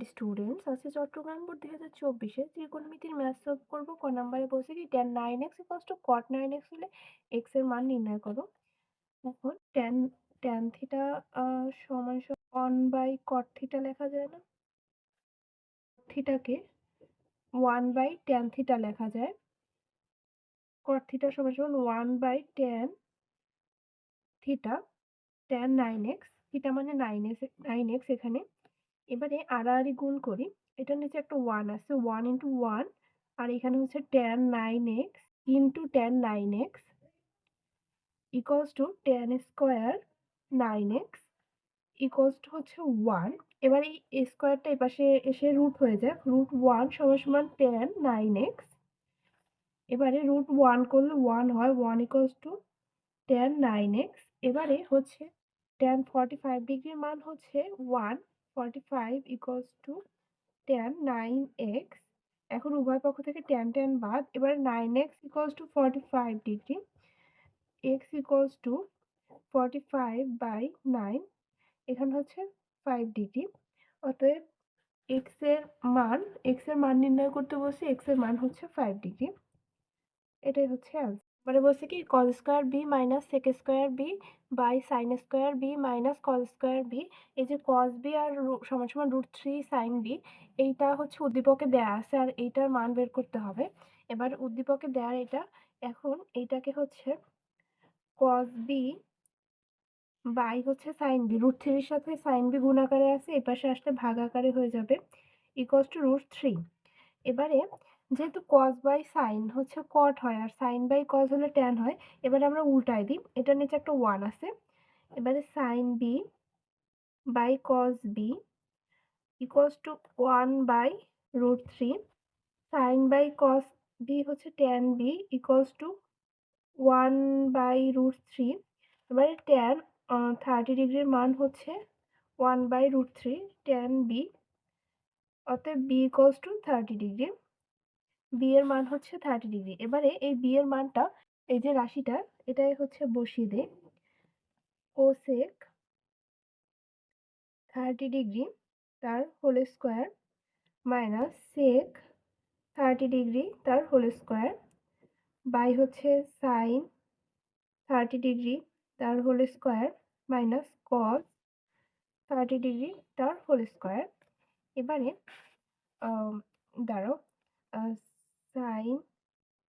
Dear students আজকে Chittagong board দুই হাজার চব্বিশে ত্রিকোণমিতির ম্যাথ সলভ করব। ক নাম্বারে বলছে কি tan nine x x two cot nine x হলে এক্সের মান নির্ণয় করো। এখন টেন টেন থিটা সমান ওয়ান বাই কট থিটা লেখা যায় না। থিটাকে ওয়ান বাই টেন থিটা লেখা যায়। কট থিটা সমান সমান one by tan theta tan nine x theta মানে নাইন এক্স নাইন এক্স এখানে এবারে আড়াআড়ি গুণ করি। এটার নিচে একটা ওয়ান আছে ওয়ান ইন্টু ওয়ান আর এখানে হচ্ছে tan nine x into tan nine x equals to tan square nine x equals to হচ্ছে ওয়ান এবার এই স্কোয়ারটা এই পাশে এসে রুট হয়ে যাক। রুট ওয়ান সমান সমান টেন নাইন এক্স এবারে রুট ওয়ান করলে ওয়ান হয় one equals to tan nine x এবারে হচ্ছে টেন ফর্টি ফাইভ ডিগ্রির মান হচ্ছে one forty five equals to tan nine x এখন উভয় পক্ষ থেকে টেন টেন বাদ। এবার nine x equals to forty five degree x equals to forty five by nine এখানে হচ্ছে ফাইভ ডিগ্রি অতএব এক্সের মান এক্সের মান নির্ণয় করতে বসে এক্সের মান হচ্ছে ফাইভ ডিগ্রি এটাই হচ্ছে অ্যান্সার এবারে বলছে কি cos square B minus sec square B by sine square B minus cos square B এই যে কজ বি আর সমান সমান রুট থ্রি সাইন বি এইটা হচ্ছে উদ্দীপকে দেয়া আছে আর এইটার মান বের করতে হবে। এবার উদ্দীপকে দেওয়ার এটা, এখন এইটাকে হচ্ছে কজ বি বাই হচ্ছে সাইন বি রুট থ্রির সাথে সাইন বি গুণ আকারে আছে এ পাশে আসলে ভাগ আকারে হয়ে যাবে ইকোয়াস টু রুট থ্রি এবারে যেহেতু কজ বাই সাইন হচ্ছে কট হয় আর সাইন বাই কজ হলে ট্যান হয়, এবারে আমরা উল্টাই দিই। এটার নিচে একটা ওয়ান আছে। এবারে sine B by cos B equals to one by root three sine by cos B হচ্ছে tan B equals to one by root three এবারে ট্যান থার্টি ডিগ্রির মান হচ্ছে one by root three tan B অতএব B equals to thirty degree B এর মান হচ্ছে thirty degree এবারে এই বি এর মানটা, এই যে রাশিটা, এটাই হচ্ছে বসিয়ে দেয় কোসেক থার্টি ডিগ্রি তার whole square minus sec thirty degree তার হোল স্কোয়ার বাই হচ্ছে সাইন থার্টি ডিগ্রি তার whole square minus cos thirty degree তার হোল স্কোয়ার এবারে দাঁড়ো সাইন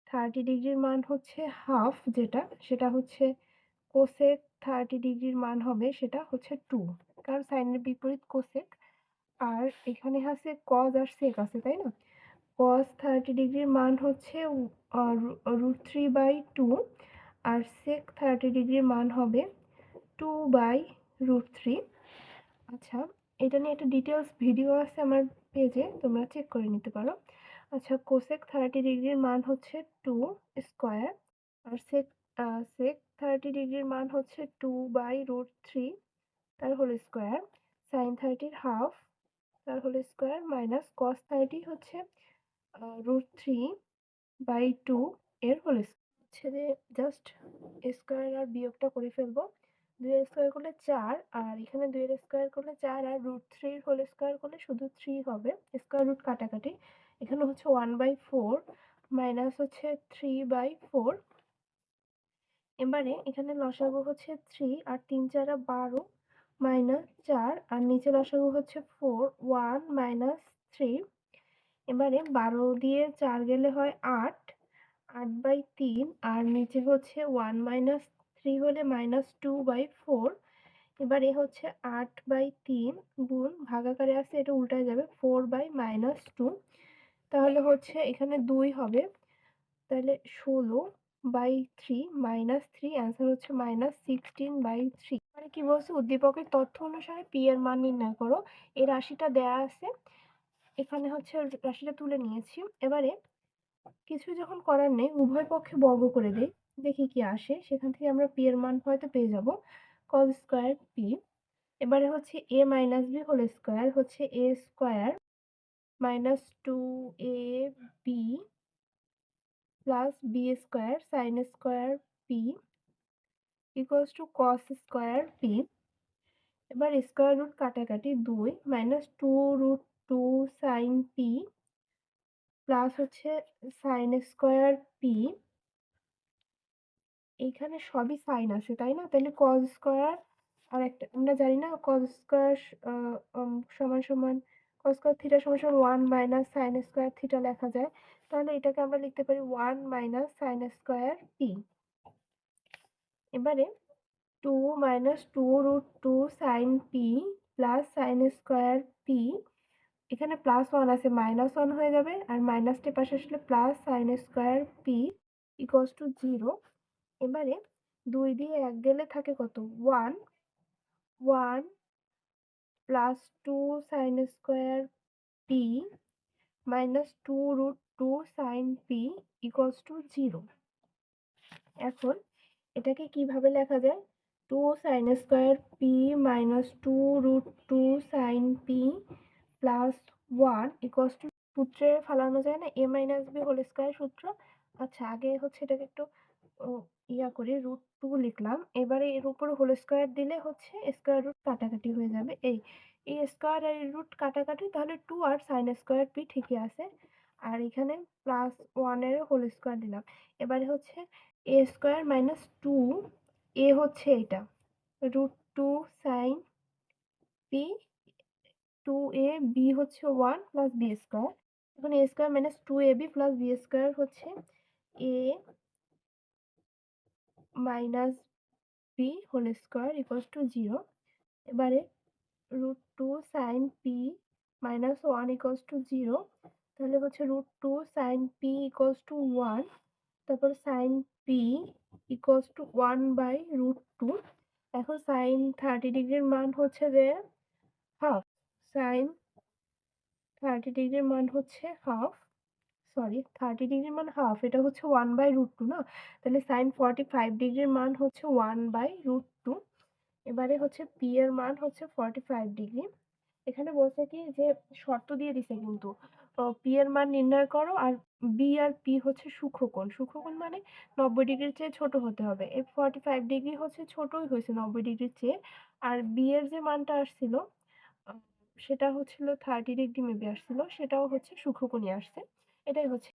থার্টি ডিগ্রির মান হচ্ছে হাফ যেটা, সেটা হচ্ছে কোসেক থার্টি ডিগ্রির মান হবে, সেটা হচ্ছে টু। কারণ সাইনের বিপরীত কোসেক, আর এখানে আছে কজ আর সেক আছে, তাই না? কজ থার্টি ডিগ্রির মান হচ্ছে রুট থ্রি বাই টু আর সেক থার্টি ডিগ্রির মান হবে টু বাই রুট থ্রি আচ্ছা এটা নিয়ে একটা ডিটেলস ভিডিও আছে আমার পেজে তোমরা চেক করে নিতে পারো। আচ্ছা কোসেক থার্টি ডিগ্রির মান হচ্ছে টু স্কোয়ার আর সেক সেক থার্টি ডিগ্রির মান হচ্ছে টু বাই রুট থ্রি তার হোল স্কোয়ার সাইন থার্টির হাফ তার whole square minus cos thirty হচ্ছে রুট থ্রি বাই টু এর হোল হচ্ছে যে জাস্ট স্কোয়ার আর বিয়োগটা করে ফেলব। দুইয়ের স্কোয়ার করলে চার আর এখানে দুইয়ের স্কোয়ার করলে চার আর রুট থ্রির হোল স্কোয়ার করলে শুধু থ্রি হবে। স্কোয়ার রুট কাটাকাটি। এখানে হচ্ছে ওয়ান বাই ফোর মাইনাস হচ্ছে থ্রি বাই ফোর এবারে এখানে লসাগু হচ্ছে থ্রি আর তিন চারা বারো মাইনাস চার, আর নিচে লসাগু হচ্ছে ফোর ওয়ান মাইনাস থ্রি এবারে বারো দিয়ে চার গেলে হয় আট আট বাই তিন, আর নিচে হচ্ছে ওয়ান মাইনাস থ্রি হলে মাইনাস টু বাই ফোর এবারে হচ্ছে আট বাই তিন গুণ ভাগাকারে আসছে, এটা উল্টায় যাবে ফোর বাই মাইনাস টু তাহলে হচ্ছে এখানে দুই হবে। তাহলে ষোলো by three minus three, answer হচ্ছে মাইনাস সিক্সটিন বাই থ্রি। মানে কী বলছে? উদ্দীপকের তথ্য অনুসারে পি এর মান নির্ণয় করো। এই রাশিটা দেয়া আছে। এখানে হচ্ছে রাশিটা তুলে নিয়েছি। এবারে কিছু যখন করার নেই, উভয় পক্ষে বর্গ করে দেই। দেখি কি আসে। সেখান থেকে আমরা পি এর মান হয়তো পেয়ে যাব। কজ স্কোয়ার পি এবারে হচ্ছে A minus B whole square হচ্ছে A square minus two A B plus B square sine square P equals to cos square P এবার স্কোয়ার রুট কাটাকাটি দুই minus two root two sine P plus হচ্ছে sine square P এইখানে সবই sign আছে, তাই না? তাহলে কজ স্কোয়ার আর একটা, আমরা জানি না কজ স্কোয়ার সমান সমান স্কোয়ার থিটা সমান সমান one minus sine square theta লেখা যায়। তাহলে এটাকে আমরা লিখতে পারি one minus sine square P এবারে two minus two root two sine P plus sine square P এখানে প্লাস ওয়ান আছে মাইনাস ওয়ান হয়ে যাবে, আর মাইনাসটি পাশে আসলে plus sine square P equals to zero এবারে দুই দিয়ে এক গেলে থাকে কত? One one plus two sine square P minus two root two sine P equals to zero এখন এটাকে কীভাবে লেখা যায়? Two sine square P minus two root two sine P plus one equals to সূত্রে ফালানো যায় না? A minus B whole square সূত্র? আচ্ছা আগে হচ্ছে এটাকে একটু ইয়া করে রুট টু লিখলাম। এবারে এর উপর হোল স্কোয়ার দিলে হচ্ছে স্কোয়ার রুট কাটাকাটি হয়ে যাবে। এই এই স্কোয়ার আর রুট কাটাকাটি তাহলে টু আর সাইন স্কোয়ার পি ঠিকই আছে। আর এখানে প্লাস ওয়ানের হোল স্কোয়ার দিলাম। এবারে হচ্ছে A square minus two A হচ্ছে এটা। Root two sine P two A B হচ্ছে ওয়ান প্লাস বি স্কোয়ার এখন A square minus two A B plus B square হচ্ছে A minus B whole square equals to zero এবারে root two sine P minus one equals to zero তাহলে হচ্ছে root two sine P equals to one তারপর sine P equals to one by root two এখন sine thirty ডিগ্রির মান হচ্ছে যে half sign thirty ডিগ্রির মান হচ্ছে হাফ সরি থার্টি ডিগ্রির মান হাফ এটা হচ্ছে ওয়ান বাই রুট টু না? তাহলে সাইন ফর্টি ফাইভ ডিগ্রির মান হচ্ছে ওয়ান বাই রুট টু এবারে হচ্ছে পি এর মান হচ্ছে ফর্টি ফাইভ ডিগ্রি এখানে বলছে কি যে শর্ত দিয়ে দিছে কিন্তু পি এর মান নির্ণয় করো আর বি আর পি হচ্ছে সূক্ষ্মকোণ সূক্ষ্মকোণ মানে নব্বই ডিগ্রির চেয়ে ছোট হতে হবে এই ফর্টি ফাইভ ডিগ্রি হচ্ছে ছোটই হয়েছে নব্বই ডিগ্রির চেয়ে, আর বি এর যে মানটা আসছিল সেটা হচ্ছিল থার্টি ডিগ্রি মেবি আসছিল, সেটাও হচ্ছে সূক্ষ্মকোণই আসছে এটাই হচ্ছে